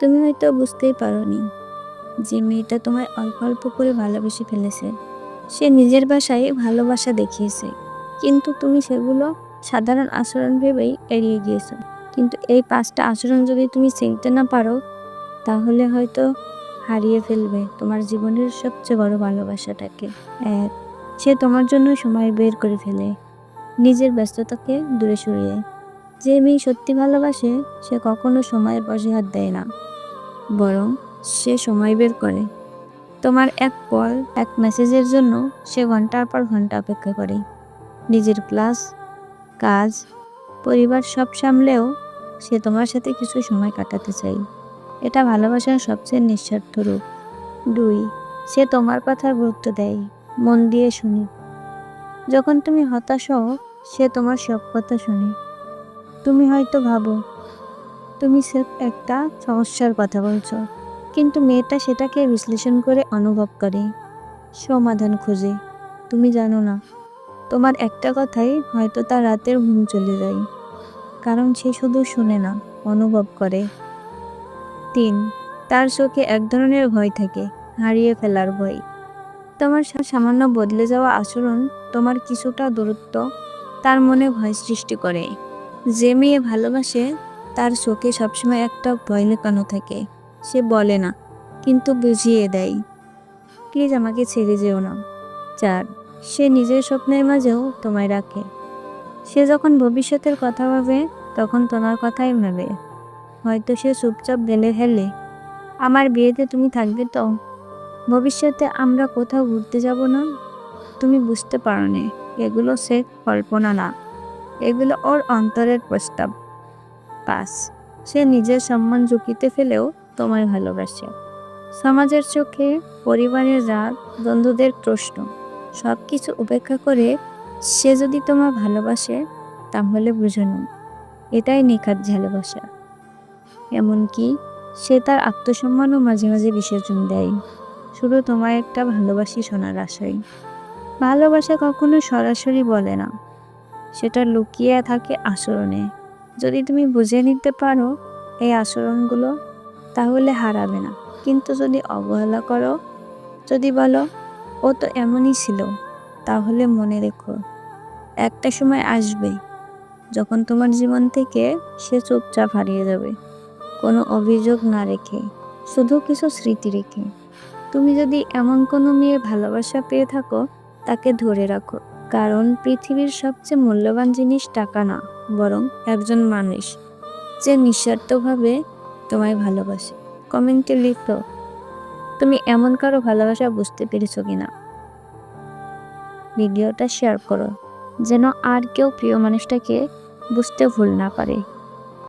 তুমি হয়তো বুঝতেই পারোনি যে মেয়েটা তোমায় অল্প অল্প করে ভালোবেসে ফেলেছে। সে নিজের বাসায় ভালোবাসা দেখিয়েছে। কিন্তু তুমি সেগুলো সাধারণ আচরণ ভেবেই এড়িয়ে গিয়েছো। কিন্তু এই পাঁচটা আচরণ যদি তুমি চিনতে না পারো, তাহলে হয়তো হারিয়ে ফেলবে তোমার জীবনের সবচেয়ে বড় ভালোবাসাটাকে। এক, সে তোমার জন্য সময় বের করে ফেলে নিজের ব্যস্ততাকে দূরে সরিয়ে। যে মেয়ে সত্যি ভালোবাসে, সে কখনো সময়ের হাত দেয় না। বরং সে সময় বের করে। তোমার এক কল, এক মেসেজের জন্য সে ঘণ্টার পর ঘণ্টা অপেক্ষা করে। নিজের ক্লাস, কাজ, পরিবার সব সামলেও সে তোমার সাথে কিছু সময় কাটাতে চাই। এটা ভালোবাসার সবচেয়ে নিঃস্বার্থ রূপ। দুই, সে তোমার কথার গুরুত্ব দেয়, মন দিয়ে শুনে। যখন তুমি হতাশ হও, সে তোমার সব কথা শুনে। তুমি হয়তো ভাবো তুমি সে একটা সমস্যার কথা বলছো। কিন্তু মেয়েটা সেটাকে বিশ্লেষণ করে অনুভব করে। সমাধান খোঁজে। তুমি জানো না। তোমার একটা কথাই হয়তো তার রাতের ঘুম চলে যায়। কারণ সে শুধু শুনে না, অনুভব করে। তিন, তার চোখে এক ধরনের ভয় থাকে, হারিয়ে ফেলার ভয়। তোমার সামান্য বদলে যাওয়া আচরণ তোমার কিছুটা দূরত্ব তার মনে ভয় সৃষ্টি করে। যে মেয়ে ভালোবাসে তার চোখে সবসময় একটা ভয় লেখানো থাকে। সে বলে না, কিন্তু বুঝিয়ে দেয়, প্লিজ আমাকে ছেড়ে যেও না। চার, সে নিজের স্বপ্নের মাঝেও তোমায় রাখে। সে যখন ভবিষ্যতের কথা ভাবে, তখন তোমার কথাই ভাবে। হয়তো সে চুপচাপ বেলে ফেলে আমার বিয়েতে তুমি থাকবে তো? ভবিষ্যতে আমরা কোথাও ঘুরতে যাব না? তুমি বুঝতে পারো না এগুলো সে কল্পনা না। এগুলো ওর অন্তরের প্রস্তাব। পাস। সে নিজের সম্মান ঝুঁকিতে ফেলেও তোমায় ভালোবাসে। সমাজের চোখে পরিবারের রাগ, বন্ধুদের প্রশ্ন সব কিছু উপেক্ষা করে সে যদি তোমার ভালোবাসে, তাহলে বুঝে নাও, এটাই নিখাত ভালোবাসা। এমনকি সে তার আত্মসম্মানও মাঝে মাঝে বিসর্জন দেয়। শুধু তোমায় একটা ভালোবাসি শোনার আশায়। ভালোবাসা কখনো সরাসরি বলে না। সেটা লুকিয়ে থাকে আচরণে। যদি তুমি বুঝে নিতে পারো এই আচরণগুলো, তাহলে হারাবে না। কিন্তু যদি অবহেলা করো, যদি বলো, ও তো এমনই ছিল, তাহলে মনে রেখো, একটা সময় আসবে যখন তোমার জীবন থেকে সে চুপচাপ হারিয়ে যাবে। কোনো অভিযোগ না রেখে, শুধু কিছু স্মৃতি রেখে। তুমি যদি এমন কোনো মেয়ে ভালোবাসা পেয়ে থাকো, তাকে ধরে রাখো। কারণ পৃথিবীর সবচেয়ে মূল্যবান জিনিস টাকা না, বরং একজন মানুষ, যে নিঃস্বার্থভাবে তোমায় ভালোবাসে। কমেন্টে লিখো, তুমি এমন কারও ভালোবাসা বুঝতে পেরেছ কিনা? ভিডিওটা শেয়ার করো, যেন আর কেউ প্রিয় মানুষটাকে বুঝতে ভুল না পারে।